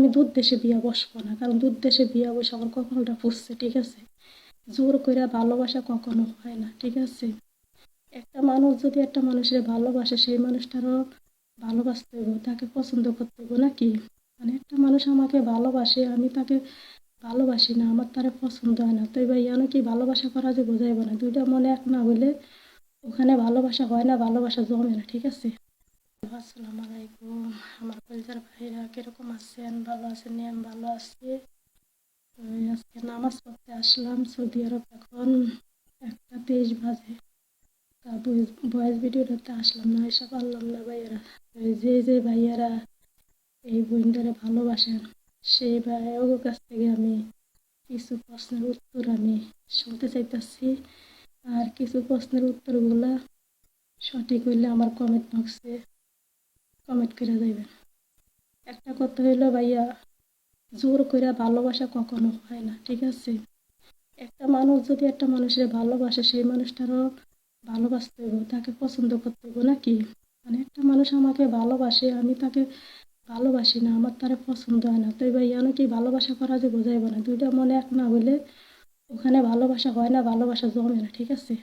আমি দুধ দেশে বিয়া বসবো না, কারণ দুধ দেশে বিয়া বসে আমার কপালটা ফুসছে, ঠিক আছে? জোর করে ভালোবাসা কখনো হয় না, ঠিক আছে? একটা মানুষ যদি একটা মানুষের ভালোবাসে, সেই মানুষটারও ভালোবাসতে হইব, তাকে পছন্দ করতে হইব নাকি? মানে একটা মানুষ আমাকে ভালোবাসে, আমি তাকে ভালোবাসি না, আমার তারে পছন্দ হয় না। তো এবার ইয়ানো কি ভালোবাসা করা যে বোঝাইব না? দুইটা মনে এক না হইলে ওখানে ভালোবাসা হয় না, ভালোবাসা জমে না, ঠিক আছে? আলাইকুম আমার ভাইরা কীরকম আছেন? ভালো আছেন আমি ভালো আছি। আজকে নামাজ পড়তে আসলাম সৌদি আরব এখন। একটা তেইশ বাজে। তা ভয়েস ভিডিওটাতে আসলাম না এসে পারলাম না ভাইয়ারা। যে যে ভাইয়ারা এই বইনটারে ভালোবাসেন, সেই ভাই ওর কাছ থেকে আমি কিছু প্রশ্নের উত্তর আমি শুনতে চাইতেছি। আর কিছু প্রশ্নের উত্তরগুলা সঠিক হইলে আমার কমেন্ট বক্সে কমেন্ট করে যাইবেন একটা কথা হইল, ভাইয়া, জোর করে ভালোবাসা কখনো হয় না, ঠিক আছে? একটা মানুষ যদি একটা মানুষের ভালোবাসে, সেই মানুষটারও ভালোবাসতে হইব, তাকে পছন্দ করতে হইব নাকি? মানে একটা মানুষ আমাকে ভালোবাসে, আমি তাকে ভালোবাসি না, আমার তারে পছন্দ হয় না। তো এবার ইয়ানো কি ভালোবাসা করা যে বোঝাইব না? দুইটা মনে এক না হইলে ওখানে ভালোবাসা হয় না, ভালোবাসা জমে না, ঠিক আছে?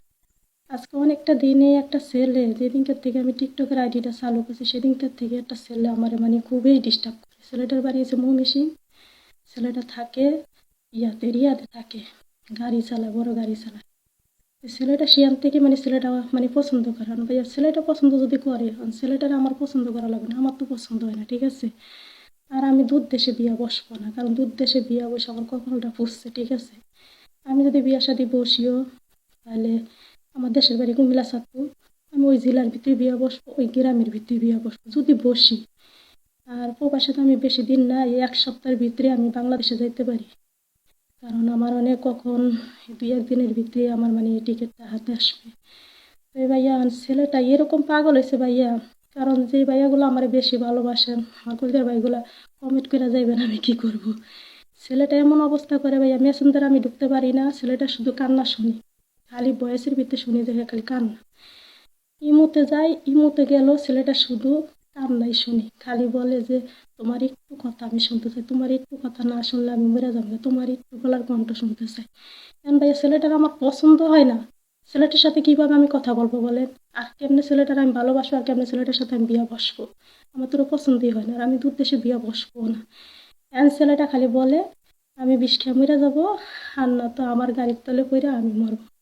আজকে অনেকটা দিনে একটা ছেলে, যেদিনকার থেকে আমি টিকটকের আইডিটা চালু করছি, সেদিনকার থেকে একটা ছেলে আমার মানে খুবই ডিস্টার্ব করে ছেলেটার বাড়ি হচ্ছে মৌমিসিং। ছেলেটা থাকে ইয়াতে রিয়াতে থাকে, গাড়ি চালায়, বড় গাড়ি চালায়। ছেলেটা সিয়ান থেকে মানে ছেলেটা মানে পছন্দ করে না। ভাইয়া, ছেলেটা পছন্দ যদি করে আর ছেলেটার আমার পছন্দ করা লাগবে না, আমার তো পছন্দ হয় না, ঠিক আছে? আর আমি দুধ দেশে বিয়া বসবো না, কারণ দুধ দেশে বিয়া বসে আমার কপালটা ফুসছে ঠিক আছে? আমি যদি বিয়া শাদি বসিও, তাহলে আমার দেশের বাড়ি কুমিল্লা ছাত্র আমি ওই জেলার ভিতরে বিয়া বসবো, ওই গ্রামের ভিতরে বিয়া বসবো, যদি বসি। আর প্রবাসে তো আমি বেশি দিন না এক সপ্তাহের ভিতরে আমি বাংলাদেশে যাইতে পারি। কারণ আমার অনেক কখন দুই একদিনের ভিতরে আমার মানে টিকিটটা হাতে আসবে। তো ভাইয়া, ছেলেটা এরকম পাগল হয়েছে ভাইয়া। কারণ যে ভাইয়াগুলো আমার বেশি ভালোবাসেন আমার কলকার ভাইগুলা কমেন্ট করে যাইবেন আমি কি করব। ছেলেটা এমন অবস্থা করে ভাইয়া, মেসেঞ্জার আমি ঢুকতে পারি না, ছেলেটা শুধু কান্না শুনি। খালি বয়সের ভিতরে শুনি দেখে খালি কান্না। ইমুতে যাই, ইমুতে গেল, ছেলেটা শুধু কান্নাই শুনি। খালি বলে যে, তোমার একটু কথা আমি শুনতে চাই, তোমার একটু কথা না শুনলে আমি মরে যাব না, তোমার একটু গলার কণ্ঠ শুনতে চাই। এখন ভাইয়া, ছেলেটার আমার পছন্দ হয় না। ছেলেটার সাথে কীভাবে আমি কথা বলব বলেন? আর কেমনে ছেলেটার আমি ভালোবাসবো আর কেমনে ছেলেটার সাথে আমি বিয়া বসবো? আমার তোর পছন্দই হয় না আর আমি দূর দেশে বিয়া বসবো না। এখন ছেলেটা খালি বলে, আমি বিষ খেয়ে মরে যাব, আর না তো আমার গাড়ির তলে করে আমি মরবো।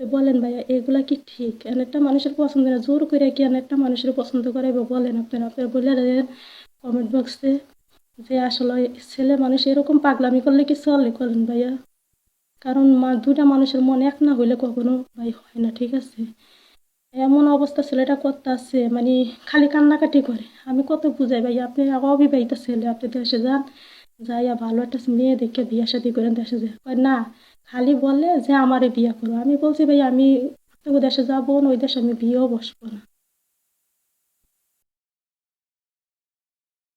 তো বলেন ভাইয়া, এগুলা কি ঠিক? একটা মানুষের পছন্দ না, জোর করে কি একটা মানুষের পছন্দ করে? বলেন আপনারা আপনারা বলে দেন কমেন্ট বক্সে যে আসলে ছেলে মানুষ এরকম পাগলামি করলে কি চলে? করেন ভাইয়া। কারণ মা দুটা মানুষের মন এক না হইলে কখনো ভাই হয় না, ঠিক আছে? এমন অবস্থা ছেলেটা করতে আসছে মানে খালি কান্নাকাটি করে। আমি কত বুঝাই ভাই আপনি অবিবাহিত ছেলে, আপনি দেশে যান যাইয়া ভালো একটা মেয়ে দেখে বিয়ে শাদি করেন দেশে যায় না, খালি বলে যে আমারে বিয়ে করো। আমি বলছি, ভাই, আমি তোকে দেশে যাব না, ওই দেশে আমি বিয়েও বসবো না।